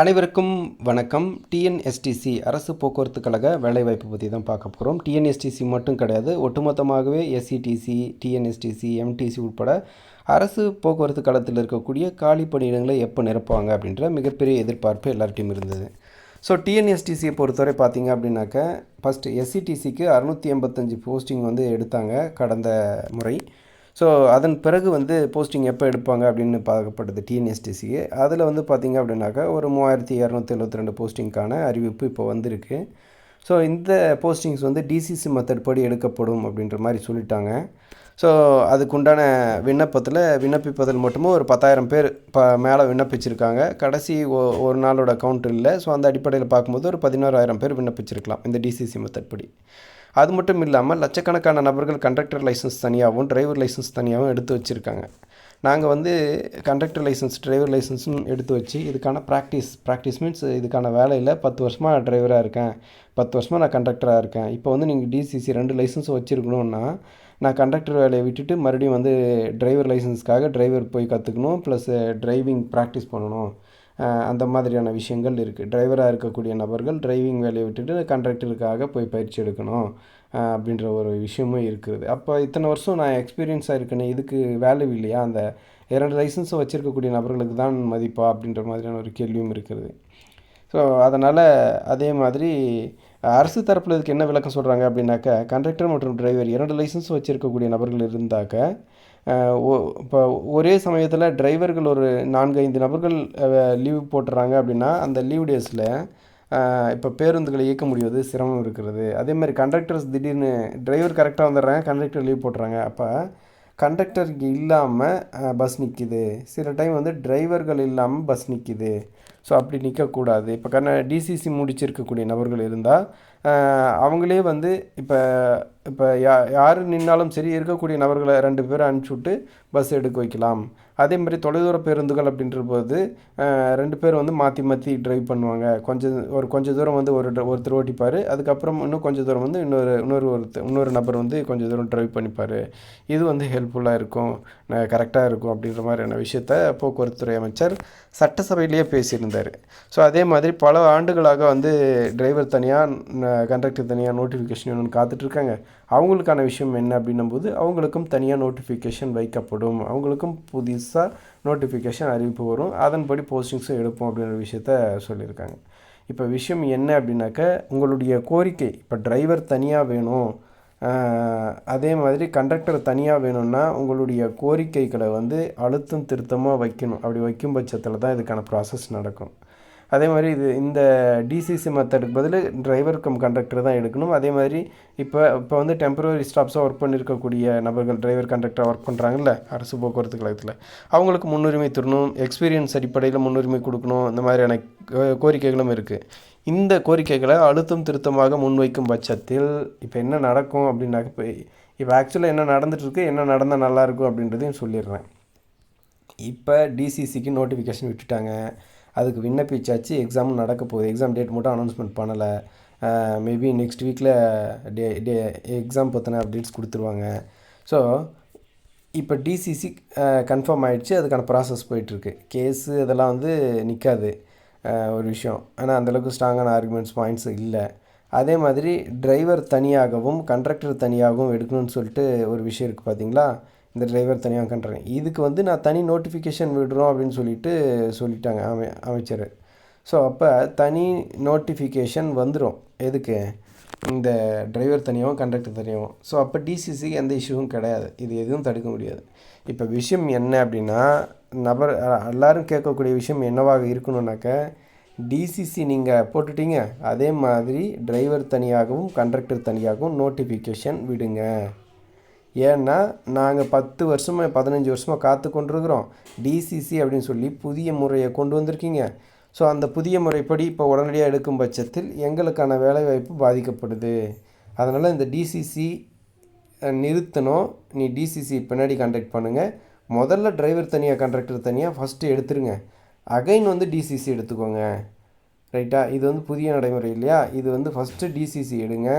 அனைவருக்கும் வணக்கம். டிஎன்எஸ்டிசி அரசு போக்குவரத்து கழக வேலைவாய்ப்பு பற்றி தான் பார்க்க போகிறோம் டிஎன்எஸ்டிசி மட்டும் கிடையாது. ஒட்டுமொத்தமாகவே எஸ்சிடிசி டிஎன்எஸ்டிசி எம்டிசி உட்பட அரசு போக்குவரத்து களத்தில் இருக்கக்கூடிய காலி பணியிடங்களை எப்போ நிரப்புவாங்க அப்படின்ற மிகப்பெரிய எதிர்பார்ப்பு எல்லார்ட்டையும் இருந்தது. ஸோ டிஎன்எஸ்டிசியை பொறுத்தவரை பார்த்தீங்க அப்படின்னாக்க ஃபஸ்ட்டு எஸ்சிடிசிக்கு அறுநூற்றி எண்பத்தஞ்சு போஸ்டிங் வந்து எடுத்தாங்க கடந்த முறை. ஸோ அதன் பிறகு வந்து போஸ்டிங் எப்போ எடுப்பாங்க அப்படின்னு பார்க்கப்பட்டது டிஎன்எஸ்டிசிக்கு அதில் வந்து பார்த்திங்க அப்படின்னாக்கா ஒரு மூவாயிரத்தி இரநூத்தி எழுபத்தி ரெண்டு போஸ்டிங்க்கான அறிவிப்பு இப்போ வந்திருக்கு. ஸோ இந்த போஸ்டிங்ஸ் வந்து டிசிசி மெத்தட் படி எடுக்கப்படும் அப்படின்ற மாதிரி சொல்லிட்டாங்க. ஸோ அதுக்குண்டான விண்ணப்பத்தில் விண்ணப்பிப்பதில் மட்டுமே ஒரு பத்தாயிரம் பேர் ப மேலே விண்ணப்பிச்சிருக்காங்க. கடைசி ஒ ஒரு நாளோட கவுண்ட் இல்லை. ஸோ அந்த அடிப்படையில் பார்க்கும்போது ஒரு பதினோராயிரம் பேர் விண்ணப்பிச்சிருக்கலாம் இந்த டிசிசி மெத்தட் படி. அது மட்டும் இல்லாமல் லட்சக்கணக்கான நபர்கள் கண்டக்டர் லைசன்ஸ் தனியாகவும் டிரைவர் லைசன்ஸ் தனியாகவும் எடுத்து வச்சுருக்காங்க. நாங்கள் வந்து கண்டக்டர் லைசன்ஸ் டிரைவர் லைசன்ஸும் எடுத்து வச்சு இதுக்கான ப்ராக்டிஸ் ப்ராக்டிஸ் மீன்ஸ் இதுக்கான வேலையில் பத்து வருஷமாக நான் டிரைவராக இருக்கேன். பத்து வருஷமாக நான் கண்டக்டராக இருக்கேன். இப்போ வந்து நீங்கள் டிசிசி ரெண்டு லைசன்ஸும் வச்சுருக்கணுன்னா நான் கண்டக்டர் வேலையை விட்டுட்டு மறுபடியும் வந்து டிரைவர் லைசன்ஸ்க்காக டிரைவர் போய் கற்றுக்கணும் ப்ளஸ் டிரைவிங் ப்ராக்டிஸ் பண்ணணும். அந்த மாதிரியான விஷயங்கள் இருக்குது டிரைவராக இருக்கக்கூடிய நபர்கள் டிரைவிங் வேலையை விட்டுட்டு கண்டக்டருக்காக போய் பயிற்சி எடுக்கணும் அப்படின்ற ஒரு விஷயமும் இருக்குது. அப்போ இத்தனை வருஷம் நான் எக்ஸ்பீரியன்ஸாக இருக்கேனே இதுக்கு வேல்யூ இல்லையா? அந்த இரண்டு லைசன்ஸும் வச்சுருக்கக்கூடிய நபர்களுக்கு தான் மதிப்பா? அப்படின்ற மாதிரியான ஒரு கேள்வியும் இருக்கிறது ஸோ அதனால் அதே மாதிரி அரசு தரப்பில் இதுக்கு என்ன விளக்கம் சொல்கிறாங்க அப்படின்னாக்கா கண்டக்டர் மற்றும் டிரைவர் இரண்டு லைசன்ஸ் வச்சுருக்கக்கூடிய நபர்கள் இருந்தாக்க இப்போ ஒரே சமயத்தில் டிரைவர்கள் ஒரு நான்கு ஐந்து நபர்கள் லீவ் போட்டுறாங்க அப்படின்னா அந்த லீவ் டேஸில் இப்போ பேருந்துகளை இயக்க முடியாது சிரமம் இருக்கிறது. அதே மாதிரி கண்டக்டர்ஸ் திடீர்னு டிரைவர் கரெக்டாக வந்துடுறாங்க கண்டக்டர் லீவ் போட்டுறாங்க. அப்போ கண்டக்டர் இல்லாமல் பஸ் நிற்கிது சில டைம் வந்து டிரைவர்கள் இல்லாமல் பஸ் நிற்கிது ஸோ அப்படி நிற்கக்கூடாது இப்போ கண்ண டிசிசி முடிச்சிருக்கக்கூடிய நபர்கள் இருந்தால் அவங்களே வந்து இப்போ இப்போ யா யார் நின்னாலும் சரி இருக்கக்கூடிய நபர்களை ரெண்டு பேரை அனுப்பிச்சி விட்டு பஸ் எடுக்க வைக்கலாம். அதே மாதிரி தொலைதூர பேருந்துகள் அப்படின்ற போது ரெண்டு பேர் வந்து மாற்றி மாற்றி ட்ரைவ் பண்ணுவாங்க. கொஞ்சம் ஒரு கொஞ்சம் தூரம் வந்து ஒரு ஒருத்தர் ஓட்டிப்பார். அதுக்கப்புறம் இன்னும் கொஞ்சம் தூரம் வந்து இன்னொரு இன்னொரு ஒருத்தர் இன்னொரு நபர் வந்து கொஞ்சம் தூரம் ட்ரைவ் பண்ணிப்பார். இது வந்து ஹெல்ப்ஃபுல்லாக இருக்கும். கரெக்டாக இருக்கும் அப்படின்ற மாதிரியான விஷயத்த போக்குவரத்துறை அமைச்சர் சட்டசபையிலேயே பேசியிருந்தார். ஸோ அதே மாதிரி பல ஆண்டுகளாக வந்து டிரைவர் தனியாக கண்டக்டர் தனியாக நோட்டிஃபிகேஷன் வேணும்னு காத்துட்ருக்காங்க. அவங்களுக்கான விஷயம் என்ன அப்படின்னும் போது அவங்களுக்கும் தனியாக நோட்டிஃபிகேஷன் வைக்கப்படும். அவங்களுக்கும் புதுசாக நோட்டிஃபிகேஷன் அறிவிப்பு வரும். அதன்படி போஸ்டிங்ஸும் எடுப்போம் அப்படின்ற விஷயத்த சொல்லியிருக்காங்க. இப்போ விஷயம் என்ன அப்படின்னாக்க உங்களுடைய கோரிக்கை இப்போ டிரைவர் தனியாக வேணும் அதே மாதிரி கண்டக்டர் தனியாக வேணும்னா உங்களுடைய கோரிக்கைகளை வந்து அழுத்தம் திருத்தமாக வைக்கணும். அப்படி வைக்கும் பட்சத்தில் தான் இதுக்கான ப்ராசஸ் நடக்கும். அதே மாதிரி இது இந்த டிசிசி மெத்தடுக்கு பதில் டிரைவர் கம் கண்டக்டர் தான் எடுக்கணும். அதே மாதிரி இப்போ இப்போ வந்து டெம்பரரி ஸ்டாப்ஸாக ஒர்க் பண்ணியிருக்கக்கூடிய நபர்கள் டிரைவர் கண்டக்டராக ஒர்க் பண்ணுறாங்கல்ல அரசு போக்குவரத்து கழகத்தில். அவங்களுக்கு முன்னுரிமை தரணும் எக்ஸ்பீரியன்ஸ் அடிப்படையில் முன்னுரிமை கொடுக்கணும் இந்த மாதிரியான கோரிக்கைகளும் இருக்குது இந்த கோரிக்கைகளை அழுத்தம் திருத்தமாக முன்வைக்கும் பட்சத்தில் இப்போ என்ன நடக்கும் அப்படின்னாக்க இப்போ இப்போ ஆக்சுவலாக என்ன நடந்துகிட்ருக்கு என்ன நடந்தால் நல்லாயிருக்கும் அப்படின்றதையும் சொல்லிடுறேன். இப்போ டிசிசிக்கு நோட்டிஃபிகேஷன் விட்டுட்டாங்க. அதுக்கு விண்ணப்பிச்சாச்சு. எக்ஸாமும் நடக்க போகுது. எக்ஸாம் டேட் மட்டும் அனௌன்ஸ்மெண்ட் பண்ணலை. மேபி நெக்ஸ்ட் வீக்கில் டே டே எக்ஸாம் பற்றின அப்டேட்ஸ் கொடுத்துருவாங்க. ஸோ இப்போ டிசிசி கன்ஃபார்ம் ஆகிடுச்சு அதுக்கான ப்ராசஸ் போயிட்டுருக்கு. கேஸு இதெல்லாம் வந்து நிற்காது ஒரு விஷயம். ஆனால் அந்தளவுக்கு ஸ்ட்ராங்கான ஆர்குமெண்ட்ஸ் பாயிண்ட்ஸ் இல்லை. அதே மாதிரி டிரைவர் தனியாகவும் கண்ட்ரக்டர் தனியாகவும் எடுக்கணும்னு சொல்லிட்டு ஒரு விஷயம் இருக்குது பார்த்தீங்களா இந்த டிரைவர் தனியாக கண்டுறேன் இதுக்கு வந்து நான் தனி நோட்டிஃபிகேஷன் விடுறோம் அப்படின்னு சொல்லிட்டு சொல்லிட்டாங்க அமை அமைச்சர். ஸோ அப்போ தனி நோட்டிஃபிகேஷன் வந்துடும் எதுக்கு? இந்த டிரைவர் தனியாகவும் கண்டக்டர் தனியாகவும் ஸோ அப்போ டிசிசிக்கு எந்த இஷ்யூவும் கிடையாது. இது எதுவும் தடுக்க முடியாது. இப்போ விஷயம் என்ன அப்படின்னா நபர் எல்லோரும் கேட்கக்கூடிய விஷயம் என்னவாக இருக்கணுன்னாக்க டிசிசி நீங்கள் போட்டுட்டீங்க. அதே மாதிரி டிரைவர் தனியாகவும் கண்டக்டர் தனியாகவும் நோட்டிஃபிகேஷன் விடுங்க. ஏன்னா நாங்கள் பத்து வருஷமாக பதினஞ்சு வருஷமாக காத்து கொண்டிருக்கிறோம். டிசிசி அப்படின்னு சொல்லி புதிய முறையை கொண்டு வந்திருக்கீங்க. ஸோ அந்த புதிய முறைப்படி இப்போ உடனடியாக எடுக்கும் பட்சத்தில் எங்களுக்கான வேலைவாய்ப்பு பாதிக்கப்படுது. அதனால் இந்த டிசிசி நிறுத்தணும். நீ டிசிசி பின்னாடி கான்டாக்ட் பண்ணுங்கள் முதல்ல டிரைவர் தனியாக கண்டக்டர் தனியாக ஃபஸ்ட்டு எடுத்துருங்க. அகைன் வந்து டிசிசி எடுத்துக்கோங்க. ரைட்டா இது வந்து புதிய நடைமுறை இல்லையா? இது வந்து ஃபஸ்ட்டு டிசிசி எடுங்க.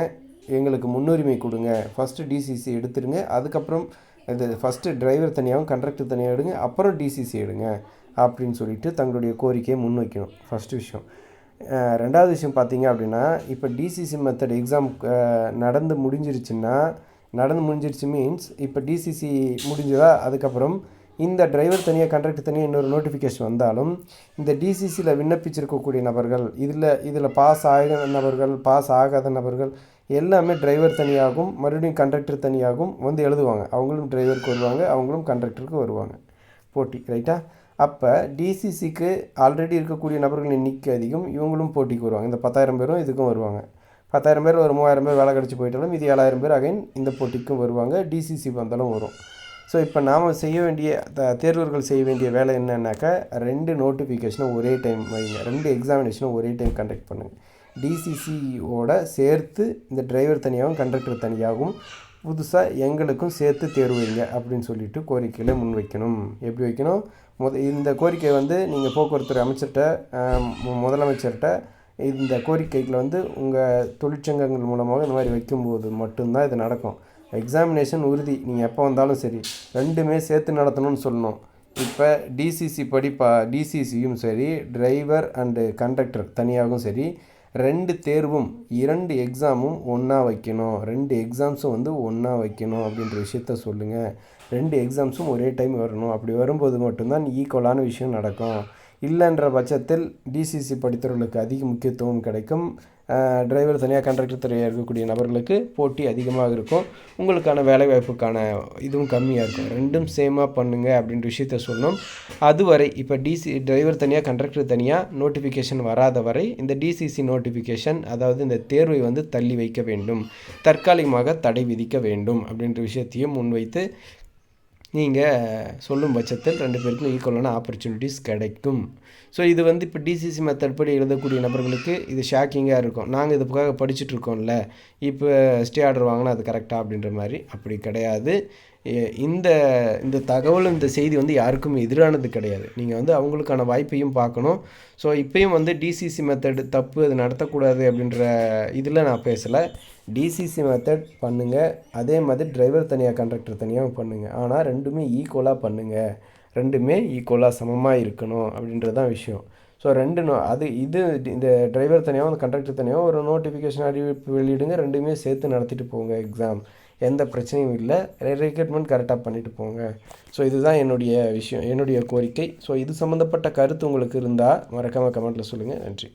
எங்களுக்கு முன்னுரிமை கொடுங்க. ஃபஸ்ட்டு டிசிசி எடுத்துருங்க அதுக்கப்புறம் இது ஃபஸ்ட்டு டிரைவர் தனியாகவும் கண்டக்டர் தனியாக எடுங்க. அப்புறம் டிசிசி எடுங்க. அப்படின்னு சொல்லிட்டு தங்களுடைய கோரிக்கையை முன்வைக்கணும். ஃபஸ்ட்டு விஷயம். ரெண்டாவது விஷயம் பார்த்தீங்க அப்படின்னா இப்போ டிசிசி மெத்தட் எக்ஸாம் நடந்து முடிஞ்சிருச்சுன்னா நடந்து முடிஞ்சிருச்சு மீன்ஸ் இப்போ டிசிசி முடிஞ்சதா? அதுக்கப்புறம் இந்த டிரைவர் தனியாக கண்டக்டர் தனியாக இன்னொரு நோட்டிஃபிகேஷன் வந்தாலும் இந்த டிசிசியில் விண்ணப்பிச்சிருக்கக்கூடிய நபர்கள் இதில் இதில் பாஸ் ஆகிற நபர்கள் பாஸ் ஆகாத நபர்கள் எல்லாமே டிரைவர் தனியாகவும் மறுபடியும் கண்டக்டர் தனியாகவும் வந்து எழுதுவாங்க. அவங்களும் டிரைவருக்கு வருவாங்க அவங்களும் கண்டக்டருக்கு வருவாங்க. போட்டி ரைட்டா அப்போ டிசிசிக்கு ஆல்ரெடி இருக்கக்கூடிய நபர்களின் எண்ணிக்கை அதிகம் இவங்களும் போட்டிக்கு வருவாங்க. இந்த பத்தாயிரம் பேரும் இதுக்கும் வருவாங்க. பத்தாயிரம் பேர் ஒரு மூவாயிரம் பேர் வேலை கிடச்சி போயிட்டாலும் இது ஏழாயிரம் பேர் அகைன் இந்த போட்டிக்கும் வருவாங்க. டிசிசி வந்தாலும் வரும். ஸோ இப்போ நாம் செய்ய வேண்டிய த- தேர்வர்கள் செய்ய வேண்டிய வேலை என்னன்னாக்கா ரெண்டு நோட்டிஃபிகேஷனும் ஒரே டைம் வைங்க. ரெண்டு எக்ஸாமினேஷனும் ஒரே டைம் கண்டக்ட் பண்ணுங்கள் டிசிசியோட சேர்த்து இந்த டிரைவர் தனியாகவும் கண்டக்டர் தனியாகவும் புதுசாக எங்களுக்கும் சேர்த்து தேர்வு வைங்க அப்படின்னு சொல்லிட்டு கோரிக்கைகளை முன்வைக்கணும். எப்படி வைக்கணும்? முத இந்த கோரிக்கை வந்து நீங்கள் போக்குவரத்துறை அமைச்சர்கிட்ட மு- முதலமைச்சர்கிட்ட இந்த கோரிக்கைகளை வந்து உங்கள் தொழிற்சங்கங்கள் மூலமாக இந்த மாதிரி வைக்கும்போது மட்டும்தான் இது நடக்கும். எக்ஸாமினேஷன் உறுதி. நீங்கள் எப்போ வந்தாலும் சரி. ரெண்டுமே சேர்த்து நடத்தணும்னு சொல்லணும். இப்போ டிசிசி படி பா டிசிசியும் சரி டிரைவர் அண்டு கண்டக்டர் தனியாகவும் சரி ரெண்டு தேர்வும் இரண்டு எக்ஸாமும் ஒன்றா வைக்கணும். ரெண்டு எக்ஸாம்ஸும் வந்து ஒன்றா வைக்கணும் அப்படின்ற விஷயத்த சொல்லுங்கள் ரெண்டு எக்ஸாம்ஸும் ஒரே டைம் வரணும். அப்படி வரும்போது மட்டும்தான் ஈக்குவலான விஷயம் நடக்கும். இல்லைன்ற பட்சத்தில் டிசிசி படித்தவர்களுக்கு அதிக முக்கியத்துவம் கிடைக்கும். டிரைவர் தனியாக கண்டக்டர் துறையாக இருக்கக்கூடிய நபர்களுக்கு போட்டி அதிகமாக இருக்கும். உங்களுக்கான வேலைவாய்ப்புக்கான இதுவும் கம்மியாக இருக்கும். ரெண்டும் சேமாக பண்ணுங்கள் அப்படின்ற விஷயத்த சொல்லணும். அதுவரை இப்போ டிசி டிரைவர் தனியாக கண்டக்டர் தனியாக நோட்டிஃபிகேஷன் வராத வரை இந்த டிசிசி நோட்டிஃபிகேஷன் அதாவது இந்த தேர்வை வந்து தள்ளி வைக்க வேண்டும். தற்காலிகமாக தடை விதிக்க வேண்டும் அப்படின்ற விஷயத்தையும் முன்வைத்து நீங்கள் சொல்லும் பட்சத்தில் ரெண்டு பேருக்கும் ஈக்குவலான ஆப்பர்ச்சுனிட்டிஸ் கிடைக்கும். ஸோ இது வந்து இப்போ டிசிசி மெத்தட் படி எழுதக்கூடிய நபர்களுக்கு இது ஷாக்கிங்காக இருக்கும். நாங்கள் இதுக்காக படிச்சுட்ருக்கோம்ல இப்போ ஸ்டே ஆர்டர் வாங்கினா அது கரெக்டாக அப்படின்ற மாதிரி அப்படி கிடையாது. இந்த இந்த தகவல் இந்த செய்தி வந்து யாருக்கும் எதிரானது கிடையாது. நீங்கள் வந்து அவங்களுக்கான வாய்ப்பையும் பார்க்கணும். ஸோ இப்பயும் வந்து டிசிசி மெத்தட் தப்பு அது நடத்தக்கூடாது அப்படின்ற இதில் நான் பேசலை. டிசிசி மெத்தட் பண்ணுங்கள் அதே மாதிரி டிரைவர் தனியாக கண்டக்டர் தனியாக பண்ணுங்கள் ஆனால் ரெண்டுமே ஈக்குவலாக பண்ணுங்கள் ரெண்டுமே ஈக்குவலாக சமமாக இருக்கணும் அப்படின்றது தான் விஷயம். ஸோ ரெண்டு நோ அது இது இந்த டிரைவர் தனியாகவும் அந்த கண்டக்டர் தனியாகவும் ஒரு நோட்டிஃபிகேஷன் அறிவிப்பு வெளியிடுங்க. ரெண்டுமே சேர்த்து நடத்திட்டு போங்க எக்ஸாம் எந்த பிரச்சனையும் இல்லை. ரெக்ரூட்மெண்ட் கரெக்டாக பண்ணிட்டு போங்க. ஸோ இதுதான் என்னுடைய விஷயம் என்னுடைய கோரிக்கை. ஸோ இது சம்மந்தப்பட்ட கருத்து உங்களுக்கு இருந்தால் மறக்காமல் கமெண்ட்டில் சொல்லுங்கள் நன்றி.